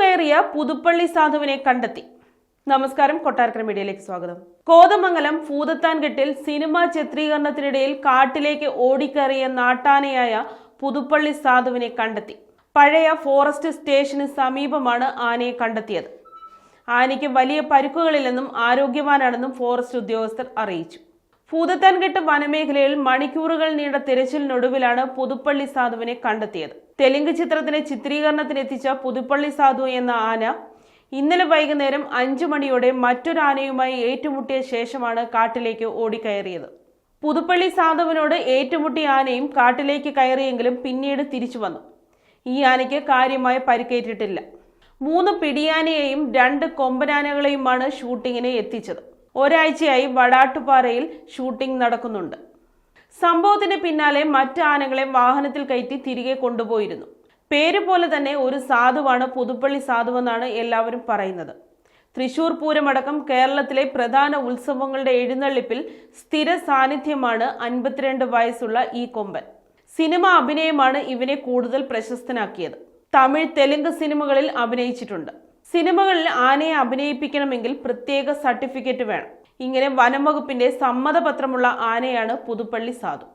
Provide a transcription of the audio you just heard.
കയറിയ പുതുപ്പള്ളി സാധുവിനെ കണ്ടെത്തി. നമസ്കാരം കൊട്ടാരക്കര മീഡിയയിലേക്ക് സ്വാഗതം. കോതമംഗലം ഭൂതത്താൻകെട്ടിൽ സിനിമാ ചിത്രീകരണത്തിനിടയിൽ കാട്ടിലേക്ക് ഓടിക്കയറിയ നാട്ടാനയായ പുതുപ്പള്ളി സാധുവിനെ കണ്ടെത്തി. പഴയ ഫോറസ്റ്റ് സ്റ്റേഷന് സമീപമാണ് ആനയെ കണ്ടെത്തിയത്. ആനയ്ക്ക് വലിയ പരുക്കുകളില്ലെന്നും ആരോഗ്യവാനാണെന്നും ഫോറസ്റ്റ് ഉദ്യോഗസ്ഥർ അറിയിച്ചു. ഭൂതത്താൻകെട്ട് വനമേഖലയിൽ മണിക്കൂറുകൾ നീണ്ട തിരച്ചിലിനൊടുവിലാണ് പുതുപ്പള്ളി സാധുവിനെ കണ്ടെത്തിയത്. തെലുങ്ക് ചിത്രത്തിന്റെ ചിത്രീകരണത്തിനെത്തിച്ച പുതുപ്പള്ളി സാധു എന്ന ആന ഇന്നലെ വൈകുന്നേരം അഞ്ചു മണിയോടെ മറ്റൊരു ആനയുമായി ഏറ്റുമുട്ടിയ ശേഷമാണ് കാട്ടിലേക്ക് ഓടിക്കയറിയത്. പുതുപ്പള്ളി സാധുവിനോട് ഏറ്റുമുട്ടിയ ആനയും കാട്ടിലേക്ക് കയറിയെങ്കിലും പിന്നീട് തിരിച്ചു വന്നു. ഈ ആനയ്ക്ക് കാര്യമായ പരിക്കേറ്റിട്ടില്ല. മൂന്ന് പിടിയാനയെയും രണ്ട് കൊമ്പനാനകളെയുമാണ് ഷൂട്ടിങ്ങിന് എത്തിച്ചത്. ഒരാഴ്ചയായി വടാട്ടുപാറയിൽ ഷൂട്ടിംഗ് നടക്കുന്നുണ്ട്. സംഭവത്തിന് പിന്നാലെ മറ്റ് ആനകളെ വാഹനത്തിൽ കയറ്റി തിരികെ കൊണ്ടുപോയിരുന്നു. പേര് പോലെ തന്നെ ഒരു സാധുവാണ് പുതുപ്പള്ളി സാധുവെന്നാണ് എല്ലാവരും പറയുന്നത്. തൃശൂർ പൂരമടക്കം കേരളത്തിലെ പ്രധാന ഉത്സവങ്ങളുടെ എഴുന്നള്ളിപ്പിൽ സ്ഥിര സാന്നിധ്യമാണ് അൻപത്തിരണ്ട് വയസ്സുള്ള ഈ കൊമ്പൻ. സിനിമ അഭിനയമാണ് ഇവനെ കൂടുതൽ പ്രശസ്തനാക്കിയത്. തമിഴ് തെലുങ്ക് സിനിമകളിൽ അഭിനയിച്ചിട്ടുണ്ട്. സിനിമകളിൽ ആനയെ അഭിനയിപ്പിക്കണമെങ്കിൽ പ്രത്യേക സർട്ടിഫിക്കറ്റ് വേണം. ഇങ്ങനെ വനം വകുപ്പിന്റെ സമ്മതപത്രമുള്ള ആനയാണ് പുതുപ്പള്ളി സാധു.